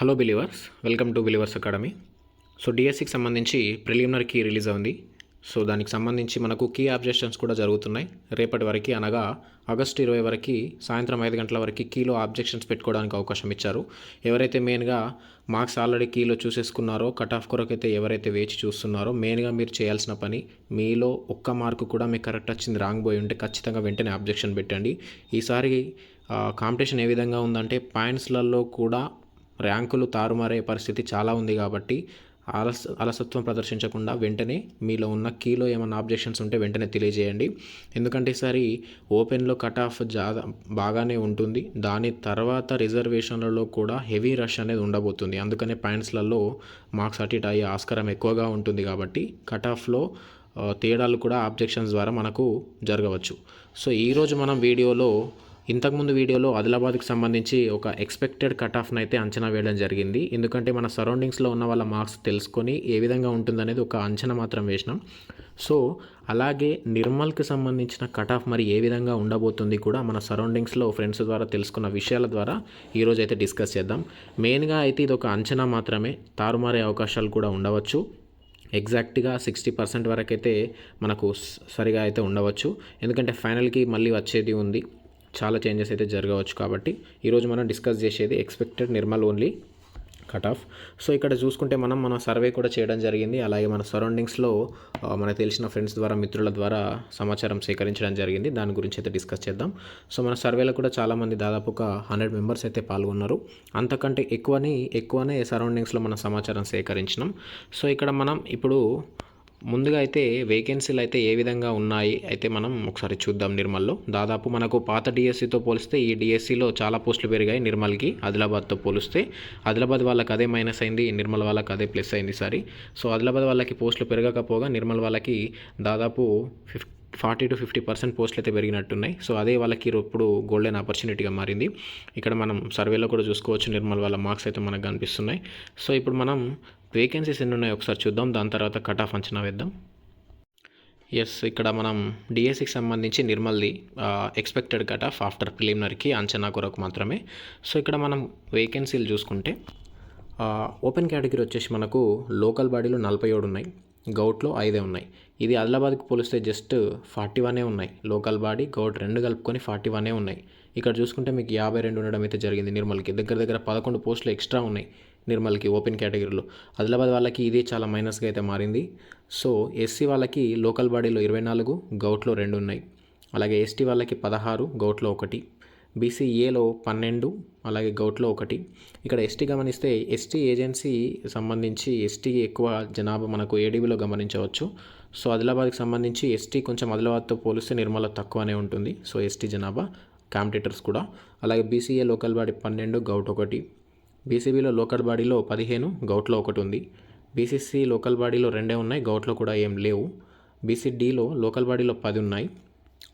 Hello believers welcome to believers academy so డిఎస్సికి సంబంధించి preliminary key release అయింది so దానికి సంబంధించి మనకు కీ ఆబ్జెక్షన్స్ కూడా జరుగుతున్నాయి. రేపటి వరకు అనగా ఆగస్టు ఇరవై వరకు సాయంత్రం ఐదు గంటల వరకు కీలో ఆబ్జెక్షన్స్ పెట్టుకోవడానికి అవకాశం ఇచ్చారు. ఎవరైతే మెయిన్గా మార్క్స్ ఆల్రెడీ కీలో చూసేసుకున్నారో కట్ ఆఫ్ కొరకు అయితే ఎవరైతే వేచి చూస్తున్నారో మెయిన్గా మీరు చేయాల్సిన పని మీలో ఒక్క మార్కు కూడా మీకు కరెక్ట్ వచ్చింది రాంగ్ పోయి ఉంటే ఖచ్చితంగా వెంటనే ఆబ్జెక్షన్ పెట్టండి. ఈసారి కాంపిటీషన్ ఏ విధంగా ఉందంటే పాయింట్స్లలో కూడా ర్యాంకులు తారుమారే పరిస్థితి చాలా ఉంది కాబట్టి అలస అలసత్వం ప్రదర్శించకుండా వెంటనే మీలో ఉన్న కీలో ఏమైనా ఆబ్జెక్షన్స్ ఉంటే వెంటనే తెలియజేయండి. ఎందుకంటే ఈసారి ఓపెన్లో కట్ ఆఫ్ జా బాగానే ఉంటుంది. దాని తర్వాత రిజర్వేషన్లలో కూడా హెవీ రష్ అనేది ఉండబోతుంది. అందుకనే పాయింట్స్లలో మార్క్స్ అటు ఇటు అయ్యే ఆస్కారం ఎక్కువగా ఉంటుంది కాబట్టి కట్ ఆఫ్లో తేడాలు కూడా ఆబ్జెక్షన్స్ ద్వారా మనకు జరగవచ్చు. సో ఈరోజు మనం వీడియోలో ఇంతకుముందు వీడియోలో ఆదిలాబాద్కి సంబంధించి ఒక ఎక్స్పెక్టెడ్ కట్ ఆఫ్ని అయితే అంచనా వేయడం జరిగింది. ఎందుకంటే మన సరౌండింగ్స్లో ఉన్న వాళ్ళ మార్క్స్ తెలుసుకొని ఏ విధంగా ఉంటుందనేది ఒక అంచనా మాత్రం వేసినాం. సో అలాగే నిర్మల్కి సంబంధించిన కట్ ఆఫ్ మరి ఏ విధంగా ఉండబోతుంది కూడా మన సరౌండింగ్స్లో ఫ్రెండ్స్ ద్వారా తెలుసుకున్న విషయాల ద్వారా ఈరోజు అయితే డిస్కస్ చేద్దాం. మెయిన్గా అయితే ఇది ఒక అంచనా మాత్రమే. తారుమారే అవకాశాలు కూడా ఉండవచ్చు. ఎగ్జాక్ట్గా సిక్స్టీ పర్సెంట్ వరకు అయితే మనకు సరిగా అయితే ఉండవచ్చు. ఎందుకంటే ఫైనల్కి మళ్ళీ వచ్చేది ఉంది. చాలా చేంజెస్ అయితే జరగవచ్చు కాబట్టి ఈరోజు మనం డిస్కస్ చేసేది expected Nirmal only cut off so ఇక్కడ చూసుకుంటే మనం మన సర్వే కూడా చేయడం జరిగింది. అలాగే మన సరౌండింగ్స్లో మనకు తెలిసిన ఫ్రెండ్స్ ద్వారా మిత్రుల ద్వారా సమాచారం సేకరించడం జరిగింది. దాని గురించి అయితే డిస్కస్ చేద్దాం. సో మన సర్వేలో కూడా చాలామంది దాదాపు ఒక హండ్రెడ్ మెంబర్స్ అయితే పాల్గొన్నారు. అంతకంటే ఎక్కువని ఎక్కువనే సరౌండింగ్స్లో మన సమాచారం సేకరించినాం. సో ఇక్కడ మనం ఇప్పుడు ముందుగా అయితే వేకెన్సీలు అయితే ఏ విధంగా ఉన్నాయి అయితే మనం ఒకసారి చూద్దాం నిర్మల్లో. దాదాపు మనకు పాత డిఎస్సితో పోలిస్తే ఈ డిఎస్సిలో చాలా పోస్టులు పెరిగాయి నిర్మల్కి ఆదిలాబాద్తో పోలిస్తే. ఆదిలాబాద్ వాళ్ళకి అదే మైనస్ అయింది నిర్మల్ వాళ్ళకి అదే ప్లస్ అయింది సారి. సో ఆదిలాబాద్ వాళ్ళకి పోస్టులు పెరగకపోగా నిర్మల్ వాళ్ళకి దాదాపు fif forty to fifty percent పోస్టులు అయితే పెరిగినట్టున్నాయి. సో అదే వాళ్ళకి ఇప్పుడు గోల్డెన్ ఆపర్చునిటీగా మారింది. ఇక్కడ మనం సర్వేలో కూడా చూసుకోవచ్చు నిర్మల్ వాళ్ళ మార్క్స్ అయితే మనకు కనిపిస్తున్నాయి. సో ఇప్పుడు మనం వేకెన్సీస్ ఎన్ని ఉన్నాయో ఒకసారి చూద్దాం. దాని తర్వాత కట్ ఆఫ్ అంచనా వేద్దాం. ఎస్ ఇక్కడ మనం డిఎస్సికి సంబంధించి నిర్మల్ది ఎక్స్పెక్టెడ్ కట్ ఆఫ్ ఆఫ్టర్ ప్రిలిమినరీకి అంచనా కొరకు మాత్రమే. సో ఇక్కడ మనం వేకెన్సీలు చూసుకుంటే ఓపెన్ కేటగిరీ వచ్చేసి మనకు లోకల్ బాడీలో నలభై ఏడు ఉన్నాయి. గౌట్లో ఐదే ఉన్నాయి. ఇది ఆదిలాబాద్కి పోలిస్తే జస్ట్ ఫార్టీ వనే ఉన్నాయి. లోకల్ బాడీ గౌట్ రెండు కలుపుకొని ఫార్టీ వనే ఉన్నాయి. ఇక్కడ చూసుకుంటే మీకు యాభై రెండు ఉండడం అయితే జరిగింది నిర్మల్కి. దగ్గర దగ్గర పదకొండు పోస్టులు ఎక్స్ట్రా ఉన్నాయి. నిర్మల్కి ఓపెన్ కేటగిరీలో. ఆదిలాబాద్ వాళ్ళకి ఇది చాలా మైనస్గా అయితే మారింది. సో ఎస్సీ వాళ్ళకి లోకల్ బాడీలో ఇరవై నాలుగు గౌట్లో రెండు ఉన్నాయి. అలాగే ఎస్టీ వాళ్ళకి పదహారు గౌట్లో ఒకటి. బీసీఏలో పన్నెండు అలాగే గౌట్లో ఒకటి. ఇక్కడ ఎస్టీ గమనిస్తే ఎస్టీ ఏజెన్సీ సంబంధించి ఎస్టీ ఎక్కువ జనాభా మనకు ఏడీబీలో గమనించవచ్చు. సో ఆదిలాబాద్కి సంబంధించి ఎస్టీ కొంచెం ఆదిలాబాద్తో పోలిస్తే నిర్మల తక్కువనే ఉంటుంది. సో ఎస్టీ జనాభా కాంపిటేటర్స్ కూడా. అలాగే బీసీఏ లోకల్ బాడీ పన్నెండు గౌట్ ఒకటి. బీసీబీలో లోకల్ బాడీలో పదిహేను గౌట్లో ఒకటి ఉంది బీసీసీ లోకల్ బాడీలో రెండే ఉన్నాయి గౌట్లో కూడా ఏం లేవు. బీసీడీలో లోకల్ బాడీలో పది ఉన్నాయి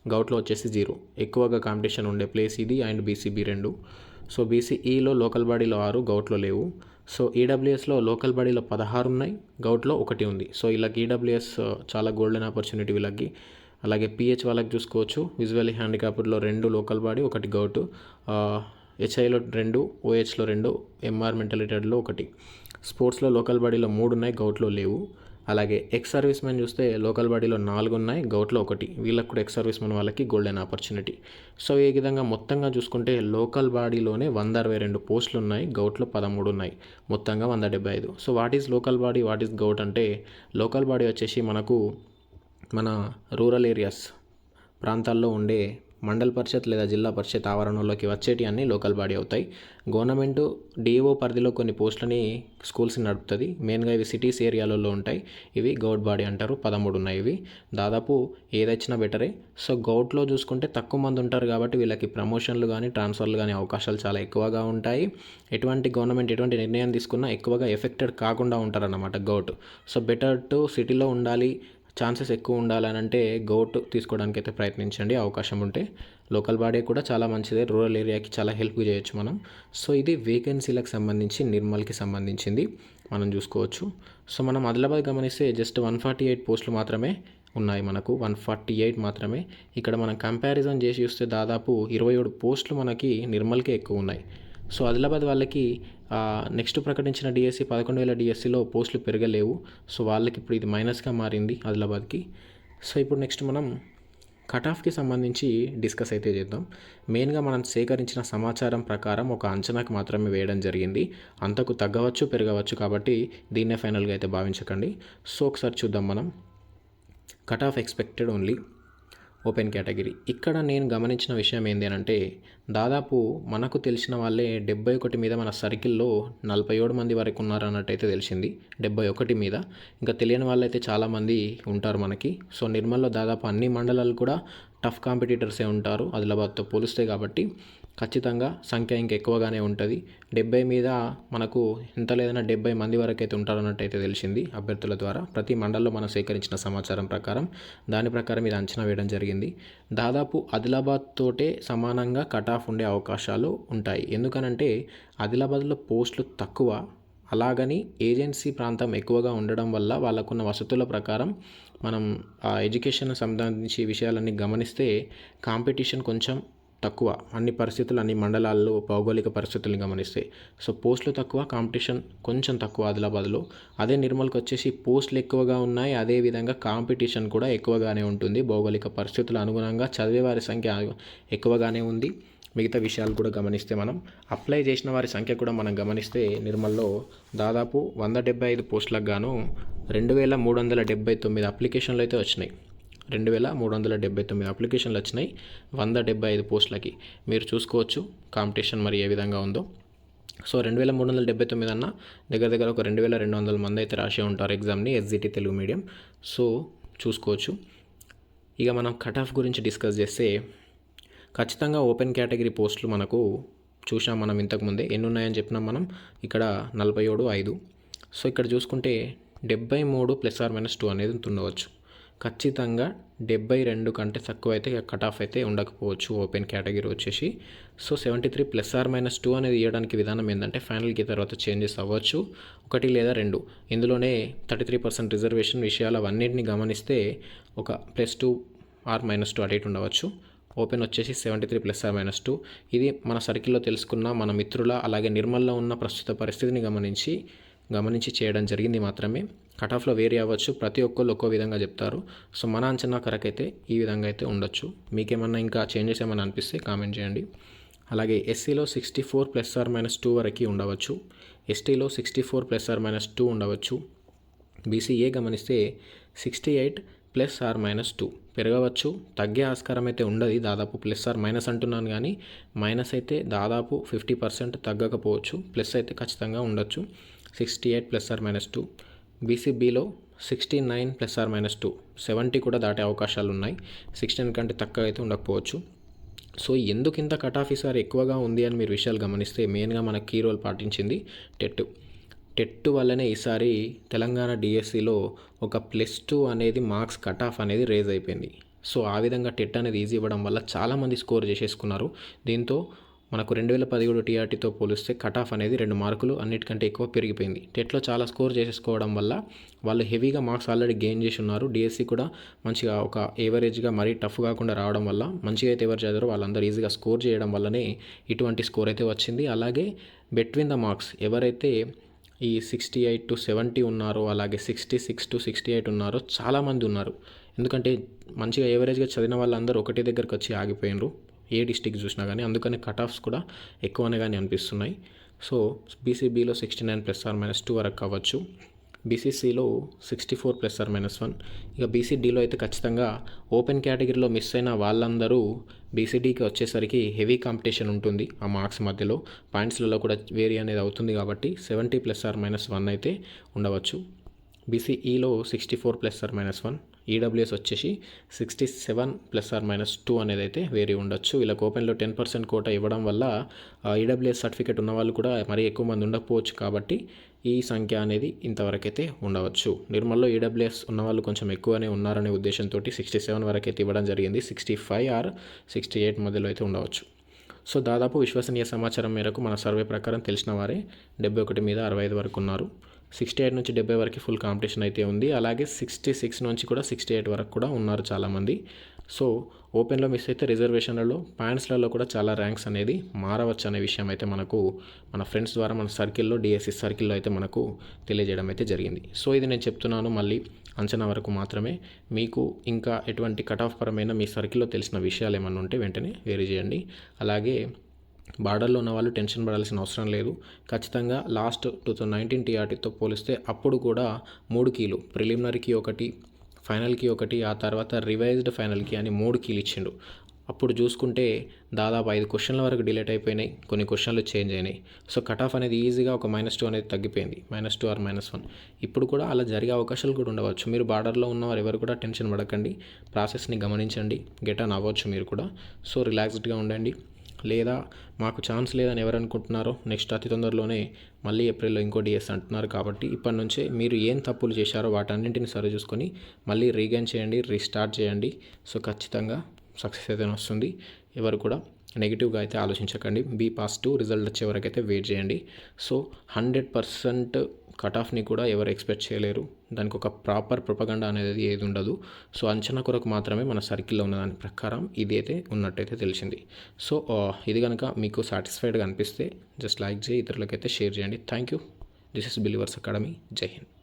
గౌట్లో వచ్చేసి జీరో. ఎక్కువగా కాంపిటీషన్ ఉండే ప్లేస్ ఇది అండ్ బీసీబీ రెండు. సో బీసీఈలో లోకల్ బాడీలో ఆరు గౌట్లో లేవు. సో ఈడబ్ల్యూఎస్లో లోకల్ బాడీలో పదహారు ఉన్నాయి గౌట్లో ఒకటి ఉంది. సో వీళ్ళకి ఈడబ్ల్యూఎస్ చాలా గోల్డెన్ ఆపర్చునిటీ వీళ్ళకి. అలాగే పిహెచ్ వాళ్ళకి చూసుకోవచ్చు. విజువల్లీ హ్యాండిక్యాప్డ్లో రెండు లోకల్ బాడీ ఒకటి గౌట్. హెచ్ఐలో రెండు ఓహెచ్లో రెండు ఎంఆర్ మెంటలిటెడ్లో ఒకటి. స్పోర్ట్స్లో లోకల్ బాడీలో మూడు ఉన్నాయి గౌట్లో లేవు. అలాగే ఎక్స్ సర్వీస్ మెన్ చూస్తే లోకల్ బాడీలో నాలుగు ఉన్నాయి గౌట్లో ఒకటి. వీళ్ళకి కూడా ఎక్స్ సర్వీస్ మెన్ వాళ్ళకి గోల్డెన్ ఆపర్చునిటీ సో ఈ విధంగా మొత్తంగా చూసుకుంటే లోకల్ బాడీలోనే వంద అరవై రెండు పోస్టులు ఉన్నాయి గౌట్లో పదమూడు ఉన్నాయి. మొత్తంగా వంద డెబ్బై ఐదు. So what is local body what is govt అంటే లోకల్ బాడీ వచ్చేసి మనకు మన రూరల్ ఏరియాస్ ప్రాంతాల్లో ఉండే మండల పరిషత్ లేదా జిల్లా పరిషత్ ఆవరణలోకి వచ్చేటి అన్ని లోకల్ బాడీ అవుతాయి. గవర్నమెంట్ డిఓ పరిధిలో కొన్ని పోస్టులని స్కూల్స్ నడుపుతుంది. మెయిన్గా ఇవి సిటీస్ ఏరియాలలో ఉంటాయి. ఇవి గౌడ్ బాడీ అంటారు. పదమూడు ఉన్నాయి ఇవి. దాదాపు ఏదొచ్చినా బెటరే. సో గౌట్లో చూసుకుంటే తక్కువ మంది ఉంటారు కాబట్టి వీళ్ళకి ప్రమోషన్లు కానీ ట్రాన్స్ఫర్లు కానీ అవకాశాలు చాలా ఎక్కువగా ఉంటాయి. ఎటువంటి గవర్నమెంట్ ఎటువంటి నిర్ణయం తీసుకున్నా ఎక్కువగా ఎఫెక్టెడ్ కాకుండా ఉంటారన్నమాట గౌట్. సో బెటర్ టు సిటీలో ఉండాలి ఛాన్సెస్ ఎక్కువ ఉండాలని అంటే గోట్ తీసుకోవడానికి అయితే ప్రయత్నించండి. అవకాశం ఉంటే లోకల్ బాడీ కూడా చాలా మంచిదే. రూరల్ ఏరియాకి చాలా హెల్ప్ చేయొచ్చు మనం. సో ఇది వేకెన్సీలకు సంబంధించి నిర్మల్కి సంబంధించింది మనం చూసుకోవచ్చు. సో మనం ఆదిలాబాద్ గమనిస్తే జస్ట్ వన్ ఫార్టీ ఎయిట్ పోస్టులు మాత్రమే ఉన్నాయి మనకు. వన్ ఫార్టీ ఎయిట్ మాత్రమే. ఇక్కడ మనం కంపారిజన్ చేసి చూస్తే దాదాపు ఇరవై ఏడు పోస్టులు మనకి నిర్మల్కే ఎక్కువ ఉన్నాయి. సో ఆదిలాబాద్ వాళ్ళకి నెక్స్ట్ ప్రకటించిన డిఎస్సి పదకొండు వేల డిఎస్సిలో పోస్టులు పెరగలేవు. సో వాళ్ళకి ఇప్పుడు ఇది మైనస్గా మారింది ఆదిలాబాద్కి. సో ఇప్పుడు నెక్స్ట్ మనం కట్ ఆఫ్కి సంబంధించి డిస్కస్ అయితే చేద్దాం. మెయిన్గా మనం సేకరించిన సమాచారం ప్రకారం ఒక అంచనాకు మాత్రమే వేయడం జరిగింది. అంతకు తగ్గవచ్చు పెరగవచ్చు కాబట్టి దీన్నే ఫైనల్గా అయితే భావించకండి. సో ఒకసారి చూద్దాం మనం. Cut off expected only open category. ఇక్కడ నేను గమనించిన విషయం ఏంటి అని అంటే దాదాపు మనకు తెలిసిన వాళ్ళే డెబ్బై ఒకటి మీద మన సర్కిల్లో నలభై ఏడు మంది వరకు ఉన్నారు అన్నట్టయితే తెలిసింది. డెబ్బై ఒకటి మీద. ఇంకా తెలియని వాళ్ళైతే చాలామంది ఉంటారు మనకి. సో నిర్మల్లో దాదాపు అన్ని మండలాలు కూడా టఫ్ కాంపిటీటర్సే ఉంటారు. ఆదిలాబాద్తో పోలిస్తే కాబట్టి. ఖచ్చితంగా సంఖ్య ఇంకా ఎక్కువగానే ఉంటుంది. డెబ్బై మీద మనకు ఎంత లేదన్నా డెబ్బై మంది వరకు అయితే ఉంటారన్నట్టయితే తెలిసింది అభ్యర్థుల ద్వారా. ప్రతి మండలంలో మనం సేకరించిన సమాచారం ప్రకారం దాని ప్రకారం ఇది అంచనా వేయడం జరిగింది. దాదాపు ఆదిలాబాద్ తోటే సమానంగా కట్ ఆఫ్ ఉండే అవకాశాలు ఉంటాయి. ఎందుకనంటే ఆదిలాబాద్లో పోస్టులు తక్కువ. అలాగని ఏజెన్సీ ప్రాంతం ఎక్కువగా ఉండడం వల్ల వాళ్ళకున్న వసతుల ప్రకారం మనం ఆ ఎడ్యుకేషన్ సంబంధించి విషయాలన్నీ గమనిస్తే కాంపిటీషన్ కొంచెం తక్కువ. అన్ని పరిస్థితులు అన్ని మండలాల్లో భౌగోళిక పరిస్థితులను గమనిస్తే. సో పోస్టులు తక్కువ కాంపిటీషన్ కొంచెం తక్కువ ఆదిలాబాద్లో. అదే నిర్మల్కి వచ్చేసి పోస్టులు ఎక్కువగా ఉన్నాయి. అదేవిధంగా కాంపిటీషన్ కూడా ఎక్కువగానే ఉంటుంది. భౌగోళిక పరిస్థితుల అనుగుణంగా చదివే వారి సంఖ్య ఎక్కువగానే ఉంది. మిగతా విషయాలు కూడా గమనిస్తే మనం. అప్లై చేసిన వారి సంఖ్య కూడా మనం గమనిస్తే నిర్మల్లో దాదాపు వంద డెబ్బై ఐదు పోస్టులకు గాను రెండు వేల మూడు వందల డెబ్బై తొమ్మిది అప్లికేషన్లు అయితే వచ్చినాయి. రెండు వేల మూడు వందల డెబ్బై తొమ్మిది అప్లికేషన్లు వచ్చినాయి. వంద డెబ్బై ఐదు పోస్టులకి. మీరు చూసుకోవచ్చు కాంపిటీషన్ మరి ఏ విధంగా ఉందో. సో రెండు వేల మూడు వందల డెబ్బై తొమ్మిది అన్న దగ్గర దగ్గర ఒక రెండు వేల రెండు వందల మంది అయితే రాసే ఉంటారు ఎగ్జామ్ని ఎస్జిటి తెలుగు మీడియం. సో చూసుకోవచ్చు. ఇక మనం కట్ ఆఫ్ గురించి డిస్కస్ చేస్తే ఖచ్చితంగా ఓపెన్ కేటగిరీ పోస్టులు మనకు చూసాం మనం ఇంతకుముందే ఎన్ని ఉన్నాయని చెప్పినాం మనం. ఇక్కడ నలభై ఏడు ఐదు. సో ఇక్కడ చూసుకుంటే డెబ్బై మూడు ప్లస్ ఆర్ మైనస్ టూ అనేది ఉండవచ్చు ఖచ్చితంగా డెబ్బై రెండు కంటే తక్కువ అయితే కట్ ఆఫ్ అయితే ఉండకపోవచ్చు ఓపెన్ కేటగిరీ వచ్చేసి. So seventy three plus or minus two అనేది ఇవ్వడానికి విధానం ఏంటంటే ఫైనల్కి తర్వాత చేంజెస్ అవ్వచ్చు. ఒకటి లేదా రెండు. ఇందులోనే థర్టీ త్రీ పర్సెంట్ రిజర్వేషన్ విషయాలు అవన్నింటిని గమనిస్తే ఒక plus two or minus two అటు ఇటు ఉండవచ్చు. ఓపెన్ వచ్చేసి seventy three plus or minus two. ఇది మన సర్కిల్లో తెలుసుకున్న మన మిత్రుల అలాగే నిర్మల్లో ఉన్న ప్రస్తుత పరిస్థితిని గమనించి గమనించి చేయడం జరిగింది మాత్రమే. కట్ ఆఫ్లో వేరీ అవ్వచ్చు. ప్రతి ఒక్కళ్ళు ఒక్కో విధంగా చెప్తారు. సో మన అంచనా కరెక్ట్ అయితే ఈ విధంగా అయితే ఉండొచ్చు. మీకేమన్నా ఇంకా చేంజెస్ ఏమైనా అనిపిస్తే కామెంట్ చేయండి. అలాగే ఎస్సీలో sixty four plus or minus two వరకు ఉండవచ్చు. ఎస్టీలో sixty four plus or minus two ఉండవచ్చు. బీసీఏ గమనిస్తే sixty eight plus or minus two పెరగవచ్చు. తగ్గే ఆస్కారం అయితే ఉండదు. దాదాపు ప్లస్ ఆర్ మైనస్ అంటున్నాను కానీ మైనస్ అయితే దాదాపు ఫిఫ్టీ పర్సెంట్ తగ్గకపోవచ్చు. ప్లస్ అయితే ఖచ్చితంగా ఉండొచ్చు. Sixty eight plus or minus two. బీసీబీలో sixty nine plus or minus two. Seventy కూడా దాటే అవకాశాలు ఉన్నాయి. సిక్స్టీన్ కంటే తక్కువ అయితే ఉండకపోవచ్చు. సో ఎందుకు ఇంత కట్ ఆఫ్ ఈసారి ఎక్కువగా ఉంది అని మీరు విషయాలు గమనిస్తే మెయిన్గా మన కీ రోల్ పాటించింది టెట్. టెట్ వల్లనే ఈసారి తెలంగాణ డిఎస్సిలో ఒక ప్లస్ టూ అనేది మార్క్స్ కట్ ఆఫ్ అనేది రేజ్ అయిపోయింది. సో ఆ విధంగా టెట్ అనేది ఈజీ ఇవ్వడం వల్ల చాలామంది స్కోర్ చేసేసుకున్నారు. దీంతో మనకు రెండు వేల పదిహేడు టీఆర్టీతో పోలిస్తే కట్ ఆఫ్ అనేది రెండు మార్కులు అన్నిటికంటే ఎక్కువ పెరిగిపోయింది. టెట్లో చాలా స్కోర్ చేసేసుకోవడం వల్ల వాళ్ళు హెవీగా మార్క్స్ ఆల్రెడీ గెయిన్ చేసి ఉన్నారు. డిఎస్సి కూడా మంచిగా ఒక ఏవరేజ్గా మరీ టఫ్ కాకుండా రావడం వల్ల మంచిగా అయితే ఎవరు చదివారో వాళ్ళందరూ ఈజీగా స్కోర్ చేయడం వల్లనే ఇటువంటి స్కోర్ అయితే వచ్చింది. అలాగే బెట్వీన్ ద మార్క్స్ ఎవరైతే ఈ సిక్స్టీ ఎయిట్ టు సెవెంటీ ఉన్నారో అలాగే sixty six to sixty eight ఉన్నారో చాలామంది ఉన్నారు. ఎందుకంటే మంచిగా ఏవరేజ్గా చదివిన వాళ్ళందరూ ఒకటి దగ్గరకు వచ్చి ఆగిపోయినరు. ఏ డిస్టిక్ చూసినా కానీ అందుకని కట్ ఆఫ్స్ కూడా ఎక్కువనే కానీ అనిపిస్తున్నాయి. So బీసీబీలో sixty nine plus or minus two వరకు కావచ్చు బీసీసీలో sixty four plus or minus one ఇక బీసీడీలో అయితే ఖచ్చితంగా ఓపెన్ కేటగిరీలో మిస్ అయిన వాళ్ళందరూ బీసీడీకి వచ్చేసరికి హెవీ కాంపిటీషన్ ఉంటుంది ఆ మార్క్స్ మధ్యలో. పాయింట్స్లలో కూడా వేరీ అనేది అవుతుంది కాబట్టి seventy plus or minus one అయితే ఉండవచ్చు. బీసీఈలో sixty four plus or minus one EWS వచ్చేసి sixty seven plus or minus two అనేది అయితే వేరీ ఉండొచ్చు. ఇలా ఓపెన్లో టెన్ పర్సెంట్ కోట ఇవ్వడం వల్ల ఈడబ్ల్యూఎస్ సర్టిఫికేట్ ఉన్న వాళ్ళు కూడా మరీ ఎక్కువ మంది ఉండకపోవచ్చు కాబట్టి ఈ సంఖ్య అనేది ఇంతవరకు అయితే ఉండవచ్చు. నిర్మల్లో ఈడబ్ల్యూఎస్ ఉన్న వాళ్ళు కొంచెం ఎక్కువనే ఉన్నారనే ఉద్దేశంతో సిక్స్టీ సెవెన్ వరకు అయితే ఇవ్వడం జరిగింది. Sixty five or sixty eight మధ్యలో అయితే ఉండవచ్చు. సో దాదాపు విశ్వసనీయ సమాచారం మేరకు మన సర్వే ప్రకారం తెలిసిన వారే డెబ్బై ఒకటి మీద అరవై ఐదు వరకు ఉన్నారు. సిక్స్టీ ఎయిట్ నుంచి డెబ్బై వరకు ఫుల్ కాంపిటీషన్ అయితే ఉంది. అలాగే సిక్స్టీ సిక్స్ నుంచి కూడా సిక్స్టీ ఎయిట్ వరకు కూడా ఉన్నారు చాలామంది. సో ఓపెన్లో మిస్ అయితే రిజర్వేషన్లలో పాయింట్స్లలో కూడా చాలా ర్యాంక్స్ అనేది మారవచ్చు అనే విషయం అయితే మనకు మన ఫ్రెండ్స్ ద్వారా మన సర్కిల్లో డిఎస్సి సర్కిల్లో అయితే మనకు తెలియజేయడం అయితే జరిగింది. సో ఇది నేను చెప్తున్నాను మళ్ళీ అంచనా వరకు మాత్రమే. మీకు ఇంకా ఎటువంటి కట్ ఆఫ్ పరమైన మీ సర్కిల్లో తెలిసిన విషయాలు ఏమన్నా ఉంటే వెంటనే వేరు చేయండి. అలాగే బార్డర్లో ఉన్న వాళ్ళు టెన్షన్ పడాల్సిన అవసరం లేదు. ఖచ్చితంగా లాస్ట్ టూ థౌజండ్ నైన్టీన్ టీఆర్టీతో పోలిస్తే అప్పుడు కూడా మూడు కీలు ప్రిలిమినరీకి ఒకటి ఫైనల్కి ఒకటి ఆ తర్వాత రివైజ్డ్ ఫైనల్కి అని మూడు కీలు ఇచ్చిండు. అప్పుడు చూసుకుంటే దాదాపు ఐదు క్వశ్చన్ల వరకు డిలేట్ అయిపోయినాయి కొన్ని క్వశ్చన్లు చేంజ్ అయినాయి. సో కట్ ఆఫ్ అనేది ఈజీగా ఒక మైనస్ టూ అనేది తగ్గిపోయింది minus two or minus one. ఇప్పుడు కూడా అలా జరిగే అవకాశాలు కూడా ఉండవచ్చు. మీరు బార్డర్లో ఉన్నవారు ఎవరు కూడా టెన్షన్ పడకండి ప్రాసెస్ని గమనించండి గెట్ ఆన్ అవ్వచ్చు మీరు కూడా. సో రిలాక్స్డ్గా ఉండండి. లేదా మాకు ఛాన్స్ లేదని ఎవరు అనుకుంటున్నారో నెక్స్ట్ అతి తొందరలోనే మళ్ళీ ఏప్రిల్లో ఇంకో డిఎస్ అంటున్నారు కాబట్టి ఇప్పటి నుంచే మీరు ఏం తప్పులు చేశారో వాటన్నింటిని సరి చూసుకొని మళ్ళీ రీగైన్ చేయండి రీస్టార్ట్ చేయండి. సో ఖచ్చితంగా సక్సెస్ అయితే వస్తుంది. ఎవరు కూడా నెగిటివ్గా అయితే ఆలోచించకండి. బీ పాజిటివ్ రిజల్ట్ వచ్చే వరకు అయితే వెయిట్ చేయండి. సో హండ్రెడ్ పర్సెంట్ కట్ ఆఫ్ని కూడా ఎవరు ఎక్స్పెక్ట్ చేయలేరు. దానికి ఒక ప్రాపర్ ప్రొపగండా అనేది ఏది ఉండదు. సో అంచనా కొరకు మాత్రమే మన సర్కిల్లో ఉన్న దాని ప్రకారం ఇది అయితే ఉన్నట్టయితే తెలిసింది. సో ఇది కనుక మీకు సాటిస్ఫైడ్గా అనిపిస్తే జస్ట్ లైక్ చేయి ఇతరులకైతే షేర్ చేయండి. Thank you this is believers academy. జై హింద్.